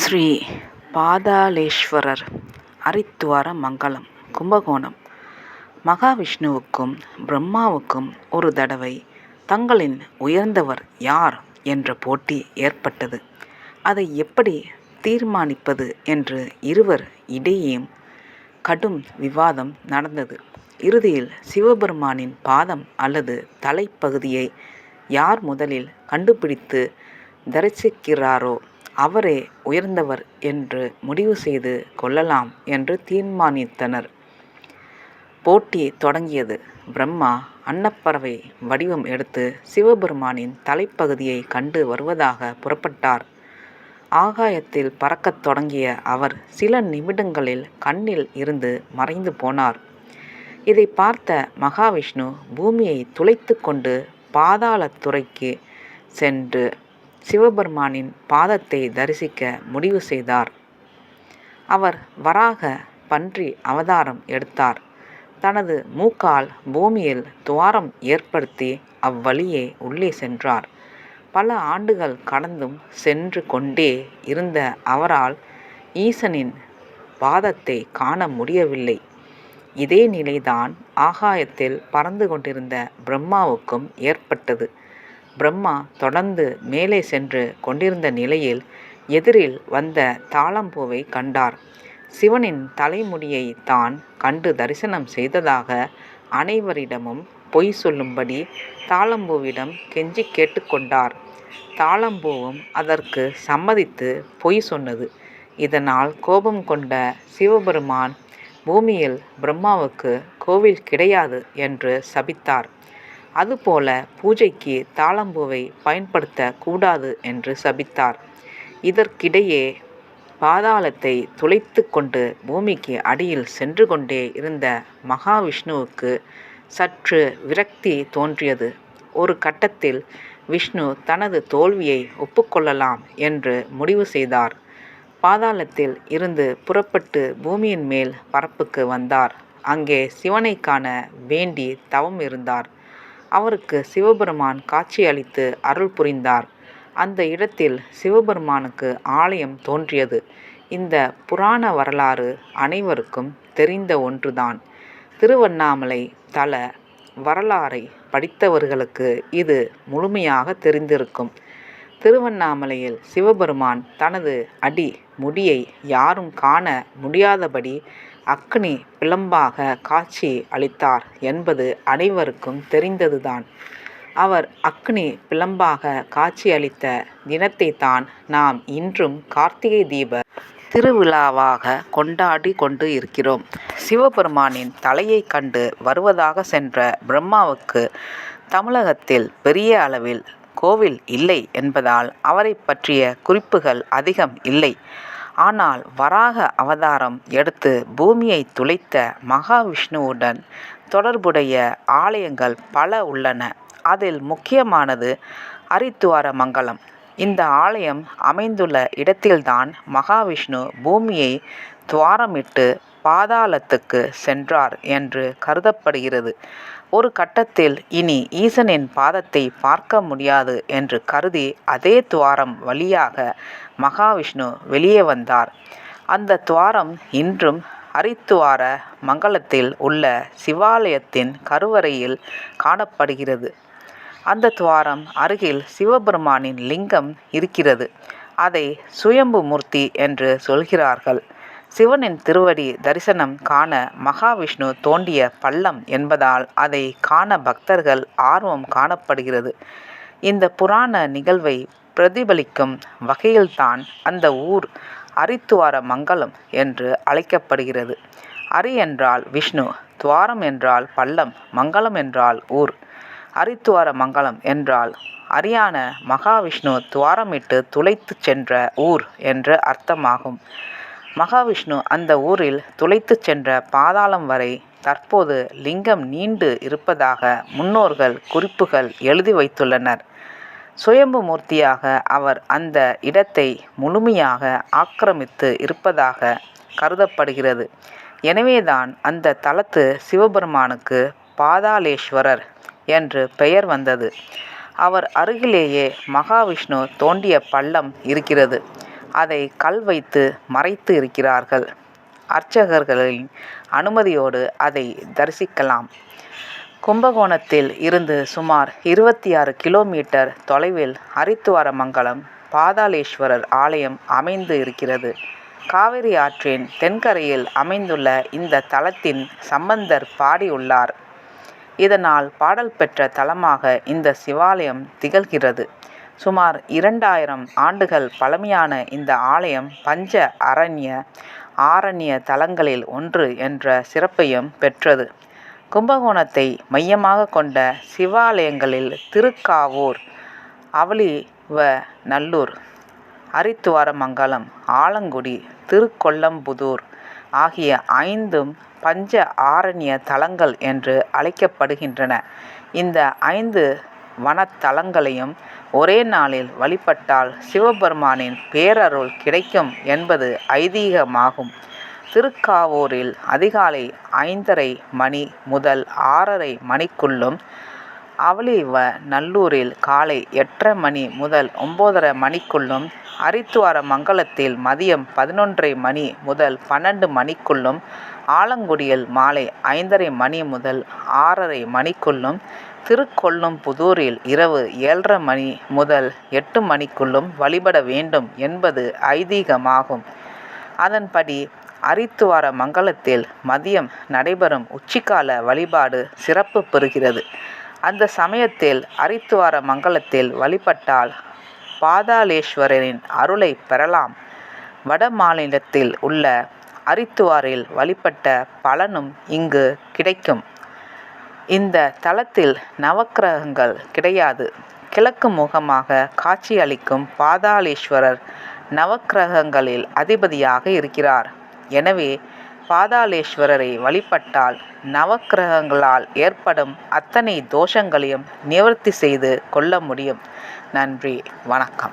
ஸ்ரீ பாதாளேஸ்வரர் அரித்வார மங்கலம் கும்பகோணம். மகாவிஷ்ணுவுக்கும் பிரம்மாவுக்கும் ஒரு தடவை தங்களின் உயர்ந்தவர் யார் என்ற போட்டி ஏற்பட்டது. அதை எப்படி தீர்மானிப்பது என்று இருவர் இடையேயும் கடும் விவாதம் நடந்தது. இறுதியில் சிவபெருமானின் பாதம் அல்லது தலைப்பகுதியை யார் முதலில் கண்டுபிடித்து தரிசிக்கிறாரோ அவரே உயர்ந்தவர் என்று முடிவு செய்து கொள்ளலாம் என்று தீர்மானித்தனர். போட்டி தொடங்கியது. பிரம்மா அன்னப்பறவை வடிவம் எடுத்து சிவபெருமானின் தலைப்பகுதியை கண்டு வருவதாக புறப்பட்டார். ஆகாயத்தில் பறக்கத் தொடங்கிய அவர் சில நிமிடங்களில் கண்ணில் இருந்து மறைந்து போனார். இதை பார்த்த மகாவிஷ்ணு பூமியை துளைத்து கொண்டு பாதாளத்துறைக்கு சென்று சிவபெருமானின் பாதத்தை தரிசிக்க முடிவு செய்தார். அவர் வராக பன்றி அவதாரம் எடுத்தார். தனது மூக்கால் பூமியில் துவாரம் ஏற்படுத்தி அவ்வழியே உள்ளே சென்றார். பல ஆண்டுகள் கடந்தும் சென்று கொண்டே இருந்த அவரால் ஈசனின் பாதத்தை காண முடியவில்லை. இதே நிலைதான் ஆகாயத்தில் பறந்து கொண்டிருந்த பிரம்மாவுக்கும் ஏற்பட்டது. பிரம்மா தொடர்ந்து மேலே சென்று கொண்டிருந்த நிலையில் எதிரில் வந்த தாளம்பூவை கண்டார். சிவனின் தலைமுடியை தான் கண்டு தரிசனம் செய்ததாக அனைவரிடமும் பொய் சொல்லும்படி தாளம்பூவிடம் கெஞ்சி கேட்டுக்கொண்டார் தாளம்பூவும் அதற்கு சம்மதித்து பொய் சொன்னது. இதனால் கோபம் கொண்ட சிவபெருமான் பூமியில் பிரம்மாவுக்கு கோவில் கிடையாது என்று சபித்தார். அதுபோல பூஜைக்கு தாளம்பூவை பயன்படுத்த கூடாது என்று சபித்தார். இதற்கிடையே பாதாளத்தை துளைத்து கொண்டு பூமிக்கு அடியில் சென்று கொண்டே இருந்த மகாவிஷ்ணுவுக்கு சற்று விரக்தி தோன்றியது. ஒரு கட்டத்தில் விஷ்ணு தனது தோல்வியை ஒப்புக்கொள்ளலாம் என்று முடிவு செய்தார். பாதாளத்தில் இருந்து புறப்பட்டு பூமியின் மேல் பரப்புக்கு வந்தார். அங்கே சிவனை காண வேண்டி தவம் இருந்தார். அவருக்கு சிவபெருமான் காட்சியளித்து அருள் புரிந்தார். அந்த இடத்தில் சிவபெருமானுக்கு ஆலயம் தோன்றியது. இந்த புராண வரலாறு அனைவருக்கும் தெரிந்த ஒன்றுதான். திருவண்ணாமலை தல வரலாறை படித்தவர்களுக்கு இது முழுமையாக தெரிந்திருக்கும். திருவண்ணாமலையில் சிவபெருமான் தனது அடி முடியை யாரும் காண முடியாதபடி அக்னி பிளம்பாக காட்சி அளித்தார் என்பது அனைவருக்கும் தெரிந்ததுதான். அவர் அக்னி பிளம்பாக காட்சியளித்த தினத்தை தான் நாம் இன்றும் கார்த்திகை தீப திருவிழாவாக கொண்டாடி கொண்டு இருக்கிறோம். சிவபெருமானின் தலையை கண்டு வருவதாக சென்ற பிரம்மாவுக்கு தமிழகத்தில் பெரிய அளவில் கோவில் இல்லை என்பதால் அவரை பற்றிய குறிப்புகள் அதிகம் இல்லை. ஆனால் வராக அவதாரம் எடுத்து பூமியை துளைத்த மகாவிஷ்ணுவுடன் தொடர்புடைய ஆலயங்கள் பல உள்ளன. அதில் முக்கியமானது அரித்துவார மங்கலம் இந்த ஆலயம் அமைந்துள்ள இடத்தில்தான் மகாவிஷ்ணு பூமியை துவாரமிட்டு பாதாளத்துக்கு சென்றார் என்று கருதப்படுகிறது. ஒரு கட்டத்தில் இனி ஈசனின் பாதத்தை பார்க்க முடியாது என்று கருதி அதே துவாரம் வழியாக மகாவிஷ்ணு வெளியே வந்தார். அந்த துவாரம் இன்றும் ஹரித்துவார மங்கலத்தில் உள்ள சிவாலயத்தின் கருவறையில் காணப்படுகிறது. அந்த துவாரம் அருகில் சிவபெருமானின் லிங்கம் இருக்கிறது. அதை சுயம்பு மூர்த்தி என்று சொல்கிறார்கள். சிவனின் திருவடி தரிசனம் காண மகாவிஷ்ணு தோண்டிய பள்ளம் என்பதால் அதை காண பக்தர்கள் ஆர்வம் காணப்படுகிறது. இந்த புராண நிகழ்வை பிரதிபலிக்கும் வகையில்தான் அந்த ஊர் அரித்துவார மங்கலம் என்று அழைக்கப்படுகிறது. அரி என்றால் விஷ்ணு துவாரம் என்றால் பள்ளம் மங்கலம் என்றால் ஊர். அரித்துவார மங்கலம் என்றால் அரியான மகாவிஷ்ணு துவாரமிட்டு துளைத்து சென்ற ஊர் என்று அர்த்தமாகும். மகாவிஷ்ணு அந்த ஊரில் துளைத்துச் சென்ற பாதாளம் வரை தற்போது லிங்கம் நீண்டு இருப்பதாக முன்னோர்கள் குறிப்புகள் எழுதி வைத்துள்ளனர். சுயம்பு மூர்த்தியாக அவர் அந்த இடத்தை முழுமையாக ஆக்கிரமித்து இருப்பதாக கருதப்படுகிறது. எனவேதான் அந்த தலத்து சிவபெருமானுக்கு பாதாளேஸ்வரர் என்று பெயர் வந்தது. அவர் அருகிலேயே மகாவிஷ்ணு தோண்டிய பள்ளம் இருக்கிறது. அதை கல் வைத்து மறைத்து இருக்கிறார்கள். அர்ச்சகர்களின் அனுமதியோடு அதை தரிசிக்கலாம். கும்பகோணத்தில் இருந்து சுமார் இருபத்தி ஆறு கிலோமீட்டர் தொலைவில் ஹரித்துவாரமங்கலம் பாதாளேஸ்வரர் ஆலயம் அமைந்து இருக்கிறது. காவிரி ஆற்றின் தென்கரையில் அமைந்துள்ள இந்த தலத்தின் சம்பந்தர் பாடியுள்ளார் இதனால் பாடல் பெற்ற தலமாக இந்த சிவாலயம் திகழ்கிறது. சுமார் இரண்டாயிரம் ஆண்டுகள் பழமையான இந்த ஆலயம் பஞ்ச அரண்ய ஆரண்ய தலங்களில் ஒன்று என்ற சிறப்பையும் பெற்றது. கும்பகோணத்தை மையமாக கொண்ட சிவாலயங்களில் திருக்காவூர் அவளிவ நல்லூர் அரித்துவாரமங்கலம் ஆலங்குடி திருக்கொல்லம்புதூர் ஆகிய ஐந்தும் பஞ்ச ஆரண்ய தலங்கள் என்று அழைக்கப்படுகின்றன. இந்த ஐந்து வனத்தலங்களையும் ஒரே நாளில் வழிபட்டால் சிவபெருமானின் பேரருள் கிடைக்கும் என்பது ஐதீகமாகும். திருக்காவூரில் அதிகாலை ஐந்தரை மணி முதல் ஆறரை மணிக்குள்ளும் அவளி வ நல்லூரில் காலை எட்டரை மணி முதல் ஒம்போதரை மணிக்குள்ளும் ஹரித்துவார மங்கலத்தில் மதியம் பதினொன்றரை மணி முதல் பன்னெண்டு மணிக்குள்ளும் ஆலங்குடியில் மாலை ஐந்தரை மணி முதல் ஆறரை மணிக்குள்ளும் திருக்கொல்லும்புதூரில் இரவு ஏழரை மணி முதல் எட்டு மணிக்குள்ளும் வழிபட வேண்டும் என்பது ஐதீகமாகும். அதன்படி ஹரித்துவார மங்கலத்தில் மதியம் நடைபெறும் உச்சிக்கால வழிபாடு சிறப்பு பெறுகிறது. அந்த சமயத்தில் அரித்துவார மங்கலத்தில் வழிபட்டால் பாதாளேஸ்வரரின் அருளை பெறலாம். வட மாநிலத்தில் உள்ள அரித்துவாரில் வழிபட்ட பலனும் இங்கு கிடைக்கும். இந்த தலத்தில் நவக்கிரகங்கள் கிடையாது. கிழக்கு முகமாக காட்சியளிக்கும் பாதாளேஸ்வரர் நவக்கிரகங்களில் அதிபதியாக இருக்கிறார். எனவே பாதாளேஸ்வரரை வழிபட்டால் நவக்கிரகங்களால் ஏற்படும் அத்தனை தோஷங்களையும் நிவர்த்தி செய்து கொள்ள முடியும். நன்றி. வணக்கம்.